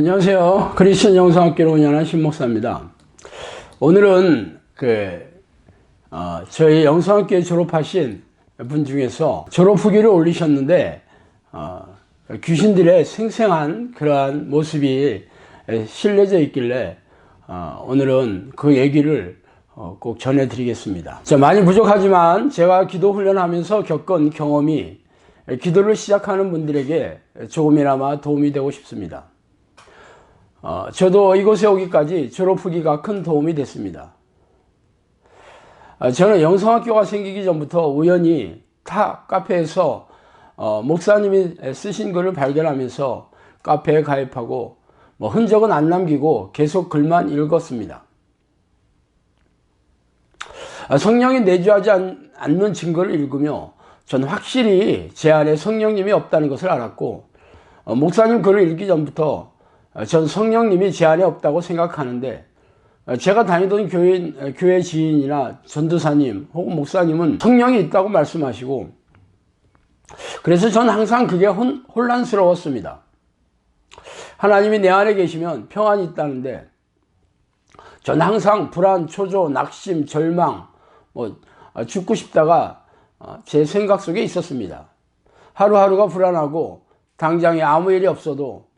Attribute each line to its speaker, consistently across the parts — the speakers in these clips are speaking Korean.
Speaker 1: 안녕하세요. 크리스천 영상학교로 운영하는 신목사입니다. 오늘은 그, 어, 저희 영상학교에 졸업하신 분 중에서 졸업 후기를 올리셨는데, 어, 귀신들의 생생한 그러한 모습이 실려져 있길래, 어, 오늘은 그 얘기를 어, 꼭 전해드리겠습니다. 자, 많이 부족하지만 제가 기도 훈련하면서 겪은 경험이 기도를 시작하는 분들에게 조금이나마 도움이 되고 싶습니다. 어, 저도 이곳에 오기까지 졸업 후기가 큰 도움이 됐습니다. 어, 저는 영성학교가 생기기 전부터 우연히 타 카페에서 어, 목사님이 쓰신 글을 발견하면서 카페에 가입하고 뭐 흔적은 안 남기고 계속 글만 읽었습니다. 아, 성령이 내주하지 않, 않는 증거를 읽으며 전 확실히 제 안에 성령님이 없다는 것을 알았고 어, 목사님 글을 읽기 전부터 어, 전 성령님이 제 안에 없다고 생각하는데 어, 제가 다니던 교회, 어, 교회 지인이나 전도사님 혹은 목사님은 성령이 있다고 말씀하시고 그래서 전 항상 그게 혼, 혼란스러웠습니다. 하나님이 내 안에 계시면 평안이 있다는데 전 항상 불안, 초조, 낙심, 절망, 뭐 죽고 싶다가 제 생각 속에 있었습니다. 하루하루가 불안하고 당장에 아무 일이 없어도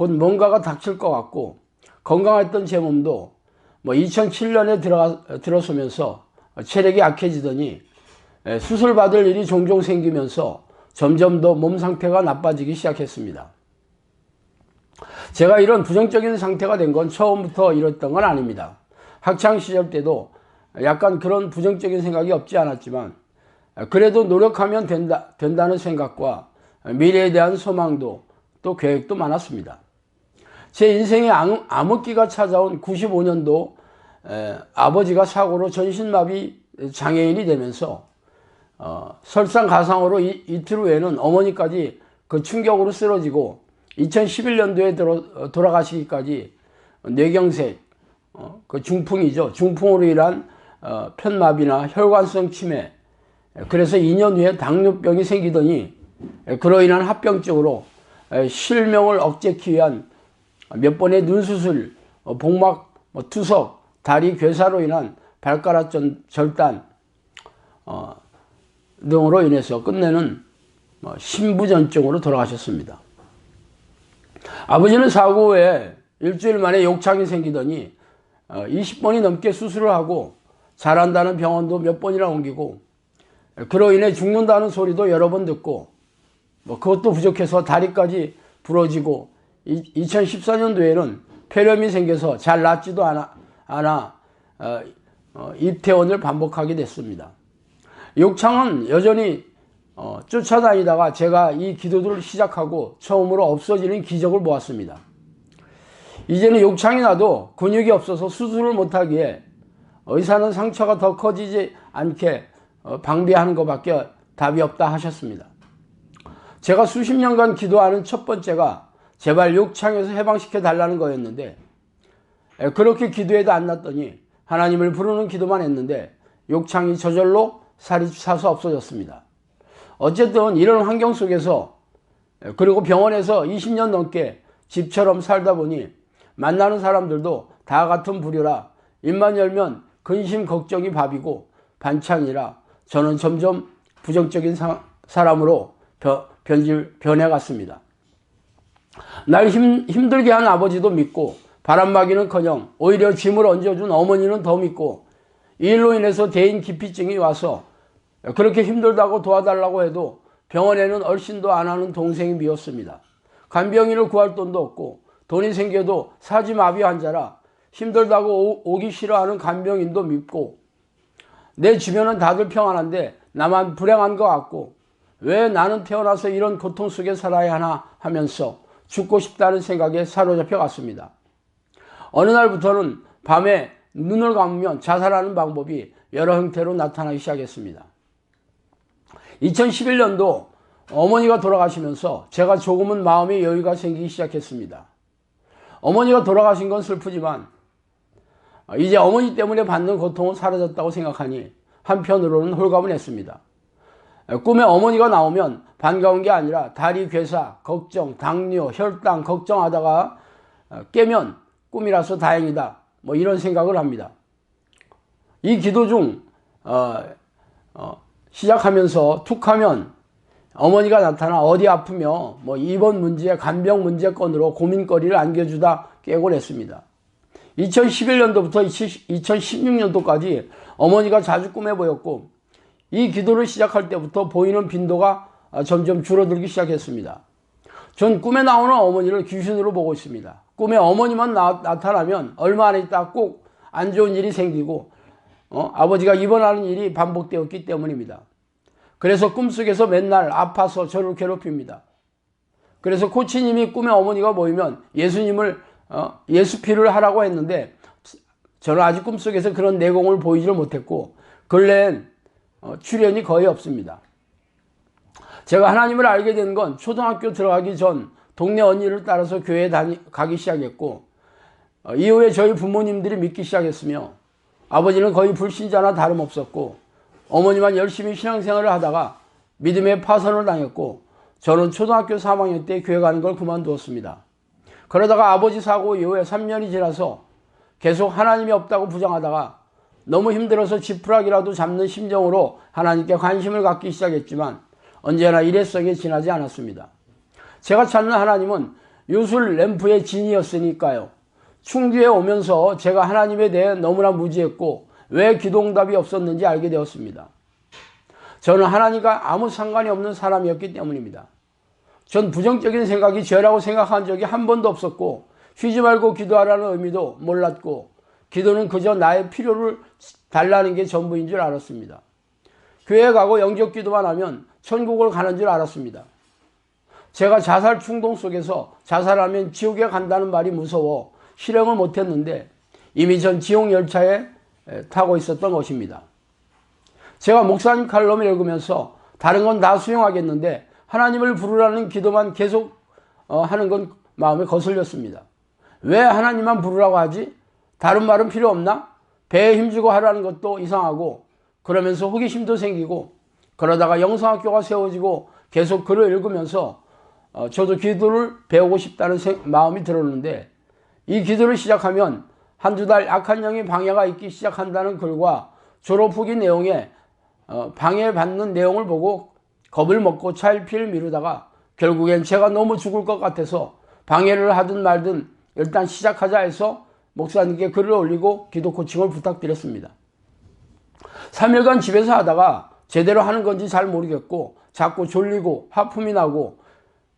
Speaker 1: 곧 뭔가가 닥칠 것 같고 건강했던 제 몸도 뭐 2007년에 들어가, 들어서면서 체력이 약해지더니 수술 받을 일이 종종 생기면서 점점 더 몸 상태가 나빠지기 시작했습니다. 제가 이런 부정적인 상태가 된 건 처음부터 이랬던 건 아닙니다. 학창 시절 때도 약간 그런 부정적인 생각이 없지 않았지만 그래도 노력하면 된다, 된다는 생각과 미래에 대한 소망도 또 계획도 많았습니다. 제 인생에 암흑기가 찾아온 95년도 아버지가 사고로 전신마비 장애인이 되면서 어, 설상가상으로 이, 이틀 후에는 어머니까지 그 충격으로 쓰러지고 2011년도에 들어, 돌아가시기까지 뇌경색, 어, 그 중풍이죠. 중풍으로 인한 어, 편마비나 혈관성 치매, 그래서 2년 후에 당뇨병이 생기더니 그로 인한 합병증으로 실명을 억제하기 위한 몇 번의 눈수술, 어, 복막 뭐 투석, 다리 괴사로 인한 발가락 절단 어, 등으로 인해서 끝내는 뭐 신부전증으로 돌아가셨습니다. 아버지는 사고 후에 일주일 만에 욕창이 생기더니 20번이 어, 넘게 수술을 하고 잘한다는 병원도 몇 번이나 옮기고 그로 인해 죽는다는 소리도 여러 번 듣고 뭐 그것도 부족해서 다리까지 부러지고 2014년도에는 폐렴이 생겨서 잘 낫지도 않아, 않아 어, 어, 입퇴원을 반복하게 됐습니다. 욕창은 여전히 어, 쫓아다니다가 제가 이 기도들을 시작하고 처음으로 없어지는 기적을 보았습니다. 이제는 욕창이 나도 근육이 없어서 수술을 못하기에 의사는 상처가 더 커지지 않게 어, 방비하는 것밖에 답이 없다 하셨습니다. 제가 수십 년간 기도하는 첫 번째가 제발 욕창에서 해방시켜 달라는 거였는데 그렇게 기도해도 안 났더니 하나님을 부르는 기도만 했는데 욕창이 저절로 살이 차서 없어졌습니다. 어쨌든 이런 환경 속에서 그리고 병원에서 20년 넘게 집처럼 살다 보니 만나는 사람들도 다 같은 부류라 입만 열면 근심 걱정이 밥이고 반찬이라 저는 점점 부정적인 사, 람으로 변, 변해갔습니다. 날 힘, 힘들게 한 아버지도 믿고 바람막이는커녕 오히려 짐을 얹어준 어머니는 더 믿고 이 일로 인해서 대인 기피증이 와서 그렇게 힘들다고 도와달라고 해도 병원에는 얼씬도 안 하는 동생이 미웠습니다. 간병인을 구할 돈도 없고 돈이 생겨도 사지 마비 환자라 힘들다고 오, 기 싫어하는 간병인도 믿고 내 주변은 다들 평안한데 나만 불행한 것 같고 왜 나는 태어나서 이런 고통 속에 살아야 하나 하면서 죽고 싶다는 생각에 사로잡혀 갔습니다. 어느 날부터는 밤에 눈을 감으면 자살하는 방법이 여러 형태로 나타나기 시작했습니다. 2011년도 어머니가 돌아가시면서 제가 조금은 마음의 여유가 생기기 시작했습니다. 어머니가 돌아가신 건 슬프지만 이제 어머니 때문에 받는 고통은 사라졌다고 생각하니 한편으로는 홀가분했습니다. 꿈에 어머니가 나오면 반가운 게 아니라 다리 괴사, 걱정, 당뇨, 혈당 걱정하다가 어, 깨면 꿈이라서 다행이다. 뭐 이런 생각을 합니다. 이 기도 중 어, 어, 시작하면서 툭 하면 어머니가 나타나 어디 아프며 뭐 입원 문제, 간병 문제 건으로 고민거리를 안겨주다 깨고 냈습니다. 2011년도부터 2016년도까지 어머니가 자주 꿈에 보였고 이 기도를 시작할 때부터 보이는 빈도가 점점 줄어들기 시작했습니다. 전 꿈에 나오는 어머니를 귀신으로 보고 있습니다. 꿈에 어머니만 나, 타나면 얼마 안 있다 꼭 안 좋은 일이 생기고 어? 아버지가 입원하는 일이 반복되었기 때문입니다. 그래서 꿈속에서 맨날 아파서 저를 괴롭힙니다. 그래서 코치님이 꿈에 어머니가 보이면 예수님을 어? 예수피를 하라고 했는데 저는 아직 꿈속에서 그런 내공을 보이지를 못했고 근래엔 어, 출연이 거의 없습니다. 제가 하나님을 알게 된 건 초등학교 들어가기 전 동네 언니를 따라서 교회 다니, 가기 시작했고 어, 이후에 저희 부모님들이 믿기 시작했으며 아버지는 거의 불신자나 다름없었고 어머니만 열심히 신앙생활을 하다가 믿음의 파선을 당했고 저는 초등학교 3학년 때 교회 가는 걸 그만두었습니다. 그러다가 아버지 사고 이후에 3년이 지나서 계속 하나님이 없다고 부정하다가 너무 힘들어서 지푸라기라도 잡는 심정으로 하나님께 관심을 갖기 시작했지만 언제나 일회성에 지나지 않았습니다. 제가 찾는 하나님은 요술 램프의 진이었으니까요. 충주에 오면서 제가 하나님에 대해 너무나 무지했고 왜 기도응답이 없었는지 알게 되었습니다. 저는 하나님과 아무 상관이 없는 사람이었기 때문입니다. 전 부정적인 생각이 죄라고 생각한 적이 한 번도 없었고 쉬지 말고 기도하라는 의미도 몰랐고 기도는 그저 나의 필요를 달라는 게 전부인 줄 알았습니다. 교회 가고 영적 기도만 하면 천국을 가는 줄 알았습니다. 제가 자살 충동 속에서 자살하면 지옥에 간다는 말이 무서워 실행을 못했는데 이미 전 지옥 열차에 타고 있었던 것입니다. 제가 목사님 칼럼을 읽으면서 다른 건 다 수용하겠는데 하나님을 부르라는 기도만 계속 어, 하는 건 마음에 거슬렸습니다. 왜 하나님만 부르라고 하지? 다른 말은 필요 없나? 배에 힘주고 하라는 것도 이상하고 그러면서 호기심도 생기고 그러다가 영성학교가 세워지고 계속 글을 읽으면서 어, 저도 기도를 배우고 싶다는 마음이 들었는데 이 기도를 시작하면 한두 달 악한 영의 방해가 있기 시작한다는 글과 졸업 후기 내용에 어, 방해받는 내용을 보고 겁을 먹고 차일피일 미루다가 결국엔 제가 너무 죽을 것 같아서 방해를 하든 말든 일단 시작하자 해서 목사님께 글을 올리고 기도 코칭을 부탁드렸습니다. 3일간 집에서 하다가 제대로 하는 건지 잘 모르겠고 자꾸 졸리고 하품이 나고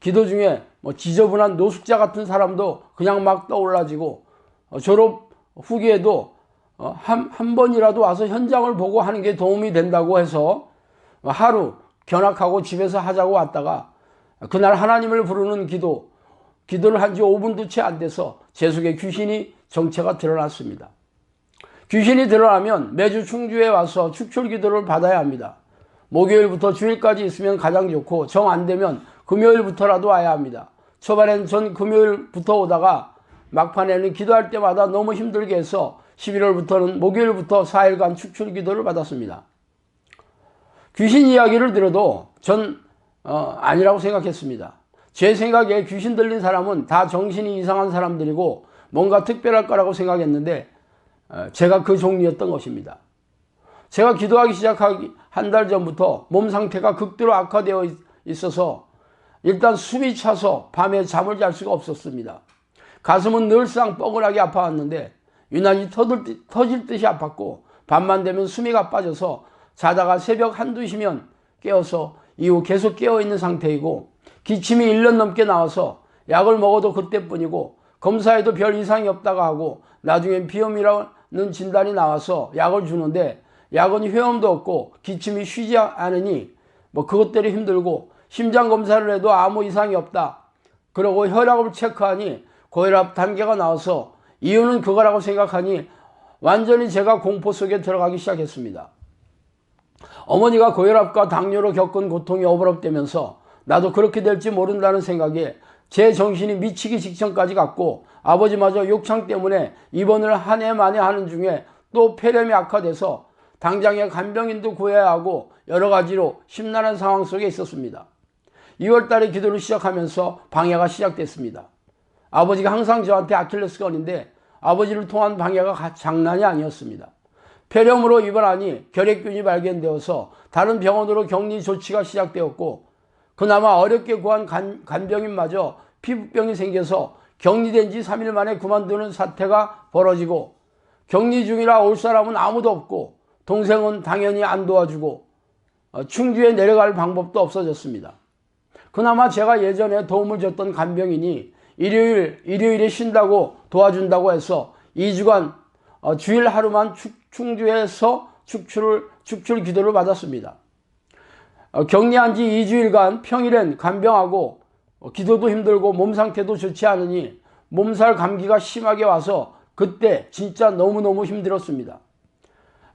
Speaker 1: 기도 중에 뭐 지저분한 노숙자 같은 사람도 그냥 막 떠올라지고 어, 졸업 후기에도 어, 한, 한 번이라도 와서 현장을 보고 하는 게 도움이 된다고 해서 하루 견학하고 집에서 하자고 왔다가 그날 하나님을 부르는 기도, 기도를 한 지 5분도 채 안 돼서 제 속에 귀신이 정체가 드러났습니다. 귀신이 드러나면 매주 충주에 와서 축출 기도를 받아야 합니다. 목요일부터 주일까지 있으면 가장 좋고 정 안 되면 금요일부터라도 와야 합니다. 초반엔 전 금요일부터 오다가 막판에는 기도할 때마다 너무 힘들게 해서 11월부터는 목요일부터 4일간 축출 기도를 받았습니다. 귀신 이야기를 들어도 전 어, 아니라고 생각했습니다. 제 생각에 귀신 들린 사람은 다 정신이 이상한 사람들이고 뭔가 특별할 거라고 생각했는데 어, 제가 그 종류였던 것입니다. 제가 기도하기 시작하기 한 달 전부터 몸 상태가 극도로 악화되어 있어서 일단 숨이 차서 밤에 잠을 잘 수가 없었습니다. 가슴은 늘상 뻐근하게 아파왔는데 유난히 터질, 터질 듯이 아팠고 밤만 되면 숨이 가 빠져서 자다가 새벽 한두 시면 깨어서 이후 계속 깨어있는 상태이고 기침이 1년 넘게 나와서 약을 먹어도 그때뿐이고 검사에도 별 이상이 없다고 하고 나중엔 비염이라는 진단이 나와서 약을 주는데 약은 회음도 없고 기침이 쉬지 않으니 뭐 그것들이 힘들고 심장 검사를 해도 아무 이상이 없다. 그러고 혈압을 체크하니 고혈압 단계가 나와서 이유는 그거라고 생각하니 완전히 제가 공포 속에 들어가기 시작했습니다. 어머니가 고혈압과 당뇨로 겪은 고통이 어버럽되면서 나도 그렇게 될지 모른다는 생각에 제 정신이 미치기 직전까지 갔고 아버지마저 욕창 때문에 입원을 한 해 만에 하는 중에 또 폐렴이 악화돼서 당장에 간병인도 구해야 하고 여러 가지로 심란한 상황 속에 있었습니다. 2월 달에 기도를 시작하면서 방해가 시작됐습니다. 아버지가 항상 저한테 아킬레스건인데 아버지를 통한 방해가 장난이 아니었습니다. 폐렴으로 입원하니 결핵균이 발견되어서 다른 병원으로 격리 조치가 시작되었고 그나마 어렵게 구한 간, 간병인마저 피부병이 생겨서 격리된 지 3일 만에 그만두는 사태가 벌어지고 격리 중이라 올 사람은 아무도 없고 동생은 당연히 안 도와주고 어, 충주에 내려갈 방법도 없어졌습니다. 그나마 제가 예전에 도움을 줬던 간병인이 일요일, 일요일에 쉰다고 도와준다고 해서 2주간 어, 주일 하루만 충주에서 축출을, 축출 기도를 받았습니다. 어, 격리한 지 2주일간 평일엔 간병하고 기도도 힘들고 몸 상태도 좋지 않으니 몸살 감기가 심하게 와서 그때 진짜 너무너무 힘들었습니다.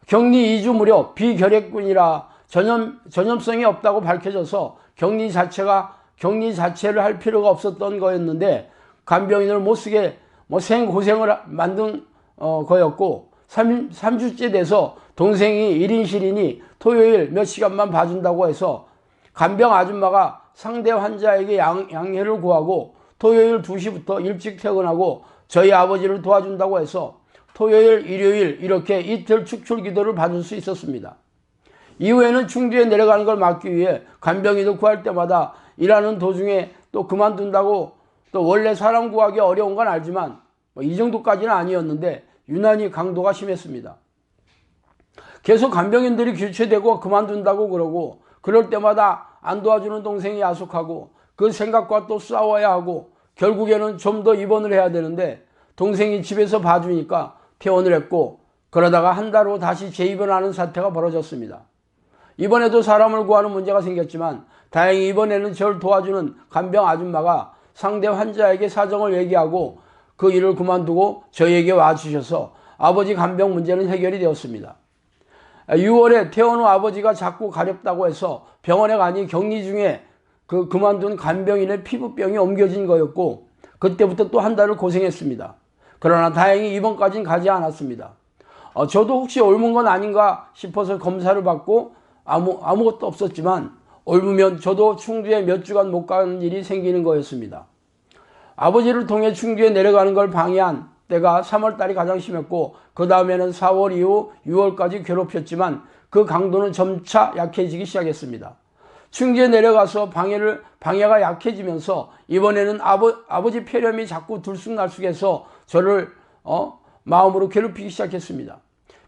Speaker 1: 격리 2주 무렵 비결핵군이라 전염, 전염성이 없다고 밝혀져서 격리 자체가 격리 자체를 할 필요가 없었던 거였는데 간병인을 못 쓰게 뭐 생고생을 만든 어, 거였고 3, 3주째 돼서 동생이 1인실이니 토요일 몇 시간만 봐준다고 해서 간병 아줌마가 상대 환자에게 양, 양해를 구하고 토요일 2시부터 일찍 퇴근하고 저희 아버지를 도와준다고 해서 토요일, 일요일 이렇게 이틀 축출 기도를 받을 수 있었습니다. 이후에는 충주에 내려가는 걸 막기 위해 간병인을 구할 때마다 일하는 도중에 또 그만둔다고 또 원래 사람 구하기 어려운 건 알지만 뭐 이 정도까지는 아니었는데 유난히 강도가 심했습니다. 계속 간병인들이 교체되고 그만둔다고 그러고 그럴 때마다 안 도와주는 동생이 야속하고 그 생각과 또 싸워야 하고 결국에는 좀 더 입원을 해야 되는데 동생이 집에서 봐주니까 퇴원을 했고 그러다가 한 달 후 다시 재입원하는 사태가 벌어졌습니다. 이번에도 사람을 구하는 문제가 생겼지만 다행히 이번에는 저를 도와주는 간병 아줌마가 상대 환자에게 사정을 얘기하고 그 일을 그만두고 저에게 와주셔서 아버지 간병 문제는 해결이 되었습니다. 6월에 퇴원 후 아버지가 자꾸 가렵다고 해서 병원에 가니 격리 중에 그 그만둔 간병인의 피부병이 옮겨진 거였고 그때부터 또 한 달을 고생했습니다. 그러나 다행히 입원까지는 가지 않았습니다. 어, 저도 혹시 옮은 건 아닌가 싶어서 검사를 받고 아무, 아무것도 없었지만 옮으면 저도 충주에 몇 주간 못 가는 일이 생기는 거였습니다. 아버지를 통해 충주에 내려가는 걸 방해한 때가 3월달이 가장 심했고 그 다음에는 4월 이후 6월까지 괴롭혔지만 그 강도는 점차 약해지기 시작했습니다. 충주에 내려가서 방해를 방해가 약해지면서 이번에는 아버, 아버지 폐렴이 자꾸 들쑥날쑥해서 저를 어, 마음으로 괴롭히기 시작했습니다.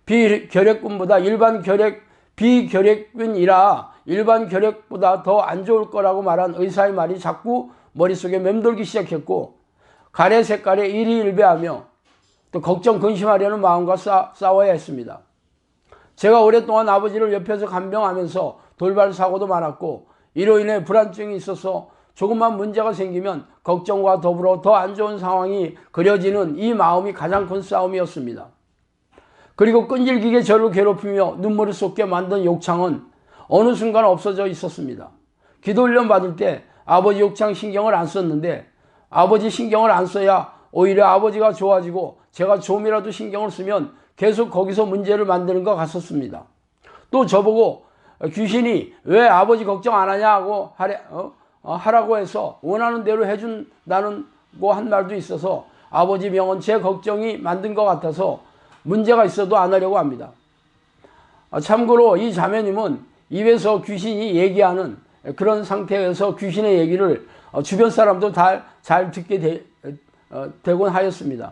Speaker 1: 비결핵군보다 일반 결핵 비결핵균이라 일반 결핵보다 더 안 좋을 거라고 말한 의사의 말이 자꾸 머릿속에 맴돌기 시작했고 가래 색깔에 일희일배하며 또 걱정 근심하려는 마음과 싸, 싸워야 했습니다. 제가 오랫동안 아버지를 옆에서 간병하면서 돌발 사고도 많았고 이로 인해 불안증이 있어서 조금만 문제가 생기면 걱정과 더불어 더 안 좋은 상황이 그려지는 이 마음이 가장 큰 싸움이었습니다. 그리고 끈질기게 저를 괴롭히며 눈물을 쏟게 만든 욕창은 어느 순간 없어져 있었습니다. 기도 훈련 받을 때 아버지 욕창 신경을 안 썼는데 아버지 신경을 안 써야 오히려 아버지가 좋아지고 제가 좀이라도 신경을 쓰면 계속 거기서 문제를 만드는 것 같았습니다. 또 저보고 귀신이 왜 아버지 걱정 안 하냐고 하래, 어? 어, 하라고 해서 원하는 대로 해준다는 한 말도 있어서 아버지 병은 제 걱정이 만든 것 같아서 문제가 있어도 안 하려고 합니다. 아, 참고로 이 자매님은 입에서 귀신이 얘기하는 그런 상태에서 귀신의 얘기를 어, 주변 사람도 다, 잘 듣게 되, 어, 되곤 하였습니다.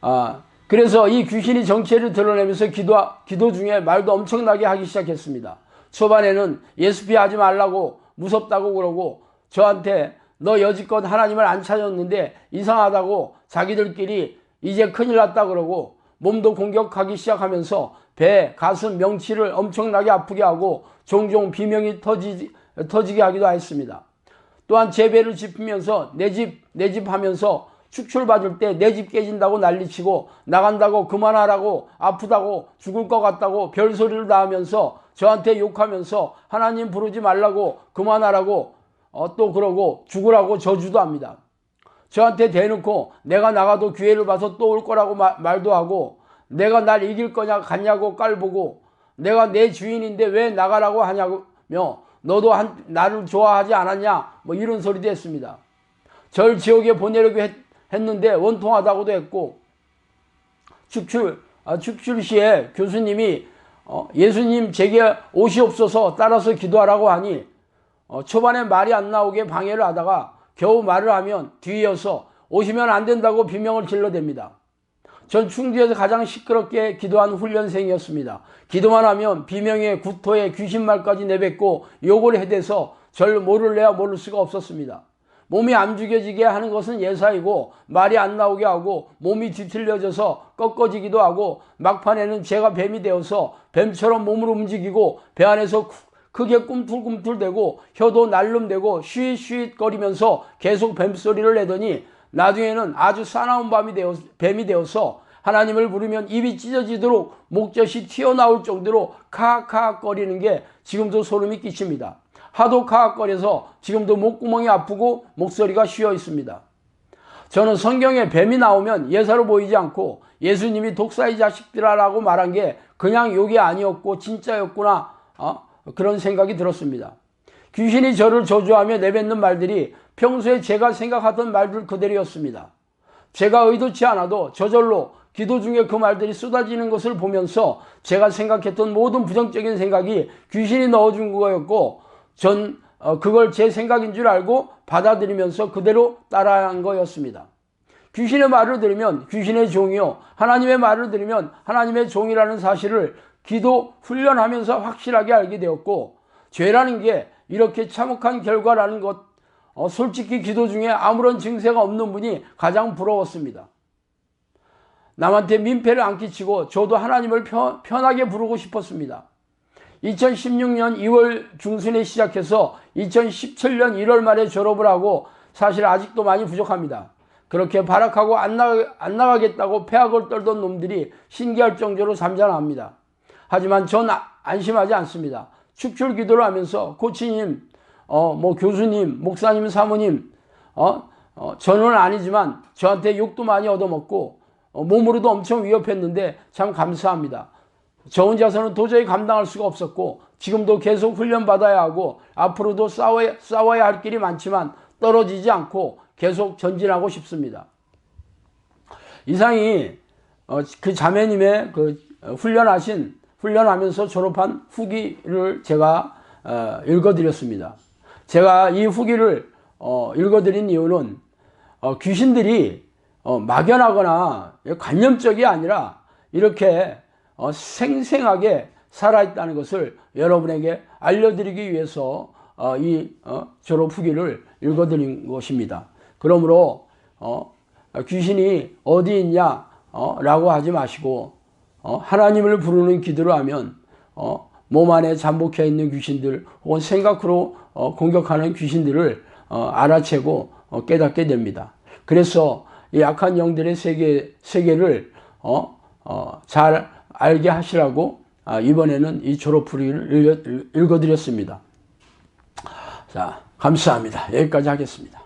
Speaker 1: 아, 그래서 이 귀신이 정체를 드러내면서 기도, 기도 중에 말도 엄청나게 하기 시작했습니다. 초반에는 예수피 하지 말라고 무섭다고 그러고 저한테 너 여지껏 하나님을 안 찾았는데 이상하다고 자기들끼리 이제 큰일 났다 그러고 몸도 공격하기 시작하면서 배, 가슴, 명치를 엄청나게 아프게 하고 종종 비명이 터지, 터지게 하기도 했습니다. 또한 제 배를 짚으면서 내 집, 내 집 하면서 축출받을 때 내 집 깨진다고 난리치고 나간다고 그만하라고 아프다고 죽을 것 같다고 별소리를 다 하면서 저한테 욕하면서 하나님 부르지 말라고 그만하라고 어, 또 그러고 죽으라고 저주도 합니다. 저한테 대놓고 내가 나가도 기회를 봐서 또 올 거라고 마, 말도 하고 내가 날 이길 거냐 갔냐고 깔보고 내가 내 주인인데 왜 나가라고 하냐며 너도 한, 나를 좋아하지 않았냐 뭐 이런 소리도 했습니다. 절 지옥에 보내려고 했, 했는데 원통하다고도 했고 축출 아, 축출 시에 교수님이 어, 예수님 제게 옷이 없어서 따라서 기도하라고 하니 어, 초반에 말이 안 나오게 방해를 하다가 겨우 말을 하면 뒤이어서 오시면 안 된다고 비명을 질러댑니다. 전 충주에서 가장 시끄럽게 기도한 훈련생이었습니다. 기도만 하면 비명에 구토에 귀신말까지 내뱉고 욕을 해대서 절 모를래야 모를 수가 없었습니다. 몸이 안 죽여지게 하는 것은 예사이고 말이 안 나오게 하고 몸이 뒤틀려져서 꺾어지기도 하고 막판에는 제가 뱀이 되어서 뱀처럼 몸을 움직이고 배 안에서 크게 꿈틀꿈틀대고 혀도 날름대고 쉬잇쉬잇거리면서 계속 뱀소리를 내더니 나중에는 아주 사나운 밤이 되어, 뱀이 되어서 하나님을 부르면 입이 찢어지도록 목젖이 튀어나올 정도로 카카거리는 게 지금도 소름이 끼칩니다. 하도 카악거려서 지금도 목구멍이 아프고 목소리가 쉬어 있습니다. 저는 성경에 뱀이 나오면 예사로 보이지 않고 예수님이 독사의 자식들아라고 말한 게 그냥 욕이 아니었고 진짜였구나 어? 그런 생각이 들었습니다. 귀신이 저를 저주하며 내뱉는 말들이 평소에 제가 생각하던 말들 그대로였습니다. 제가 의도치 않아도 저절로 기도 중에 그 말들이 쏟아지는 것을 보면서 제가 생각했던 모든 부정적인 생각이 귀신이 넣어준 거였고 전 어, 그걸 제 생각인 줄 알고 받아들이면서 그대로 따라한 거였습니다. 귀신의 말을 들으면 귀신의 종이요. 하나님의 말을 들으면 하나님의 종이라는 사실을 기도 훈련하면서 확실하게 알게 되었고 죄라는 게 이렇게 참혹한 결과라는 것 어, 솔직히 기도 중에 아무런 증세가 없는 분이 가장 부러웠습니다. 남한테 민폐를 안 끼치고 저도 하나님을 편, 편하게 부르고 싶었습니다. 2016년 2월 중순에 시작해서 2017년 1월 말에 졸업을 하고 사실 아직도 많이 부족합니다. 그렇게 발악하고 안, 나가, 안 나가겠다고 폐악을 떨던 놈들이 신기할 정도로 잠잠합니다. 하지만 전 아, 안심하지 않습니다. 축출 기도를 하면서 코치님, 어, 뭐 교수님, 목사님, 사모님, 어, 어, 저는 아니지만 저한테 욕도 많이 얻어먹고 어, 몸으로도 엄청 위협했는데 참 감사합니다. 저 혼자서는 도저히 감당할 수가 없었고 지금도 계속 훈련받아야 하고 앞으로도 싸워야, 싸워야 할 길이 많지만 떨어지지 않고 계속 전진하고 싶습니다. 이상이 어, 그 자매님의 그 훈련하신 훈련하면서 졸업한 후기를 제가 어, 읽어드렸습니다. 제가 이 후기를 어, 읽어드린 이유는 귀신들이 막연하거나 관념적이 아니라 이렇게 생생하게 살아있다는 것을 여러분에게 알려드리기 위해서 이 졸업 후기를 읽어드린 것입니다. 그러므로 귀신이 어디 있냐 라고 하지 마시고 하나님을 부르는 기도를 하면 몸 안에 잠복해 있는 귀신들 혹은 생각으로 공격하는 귀신들을 알아채고 깨닫게 됩니다. 그래서 이 악한 영들의 세계 세계를 어, 어, 잘 알게 하시라고 아, 이번에는 이 졸업풀이를 읽어드렸습니다. 자, 감사합니다. 여기까지 하겠습니다.